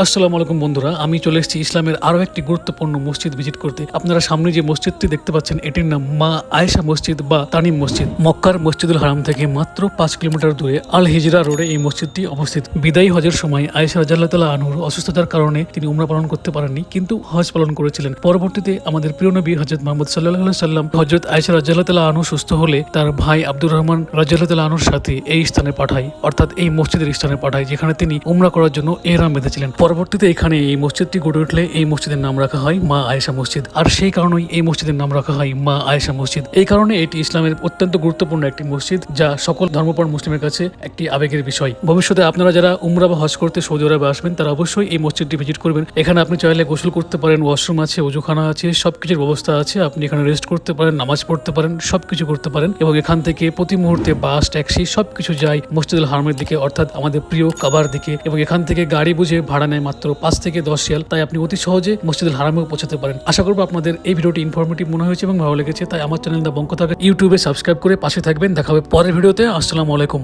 আসসালামু আলাইকুম বন্ধুরা, আমি চলে এসেছি ইসলামের আরও একটি গুরুত্বপূর্ণ মসজিদ ভিজিট করতে। আপনারা সামনে যে মসজিদটি দেখতে পাচ্ছেন, এটির নাম মা আয়েশা মসজিদ বা তানিম মসজিদ। মক্কার মসজিদুল হারাম থেকে মাত্র পাঁচ কিলোমিটার দূরে আল হিজরা রোডে এই মসজিদটি অবস্থিত। বিদায়ী হজের সময় আয়েশা রাজাল্লাহ আনুর অসুস্থতার কারণে তিনি উমরা পালন করতে পারেননি, কিন্তু হজ পালন করেছিলেন। পরবর্তীতে আমাদের প্রিয় নবী হজরত মোহাম্মদ সাল্লাহ সাল্লাম হজরত আয়েশা রাজাল্লাহ আনু সুস্থ হলে তার ভাই আব্দুর রহমান রাজাল্লাহ আনুর সাথে এই স্থানে পাঠায়, অর্থাৎ এই মসজিদের স্থানে পাঠায়, যেখানে তিনি উমরা করার জন্য এহরাম বেঁধেছিলেন। পরবর্তীতে এখানে এই মসজিদটি গড়ে উঠলে এই মসজিদের নাম রাখা হয় মা আয়েশা মসজিদ। আর সেই কারণেই এই মসজিদের নাম রাখা হয় মা আয়েশা মসজিদ। এই কারণে এটি ইসলামের অত্যন্ত গুরুত্বপূর্ণ একটি মসজিদ, যা সকল ধর্মপর মুসলিমের কাছে একটি আবেগের বিষয়। ভবিষ্যতে আপনারা যারা উমরা বা হজ করতে সৌদি আরবে আসবেন, তারা অবশ্যই এই মসজিদটি ভিজিট করবেন। এখানে আপনি চাইলে গোসল করতে পারেন, ওয়াশরুম আছে উজুখানা আছে, সবকিছুর ব্যবস্থা আছে। আপনি এখানে রেস্ট করতে পারেন, নামাজ পড়তে পারেন, সবকিছু করতে পারেন এবং এখান থেকে প্রতি মুহূর্তে বাস, ট্যাক্সি সবকিছু যায় মসজিদুল হারমের দিকে, অর্থাৎ আমাদের প্রিয় কাবার দিকে এবং এখান থেকে গাড়ি বুঝে ভাড়া নেয় মাত্র পাঁচ থেকে দশ শিয়াল, তাই আপনি অতি সহজে মসজিদুল হারামেও পৌঁছাতে পারেন। আশা করব আপনাদের এই ভিডিওটি ইনফরমেটিভ মনে হয়েছে এবং ভালো লেগেছে, তাই আমার চ্যানেল দা বঙ্ক থাকে ইউটিউবে সাবস্ক্রাইব করে পাশে থাকবেন। দেখা হবে পরের ভিডিওতে। আসসালামু আলাইকুম।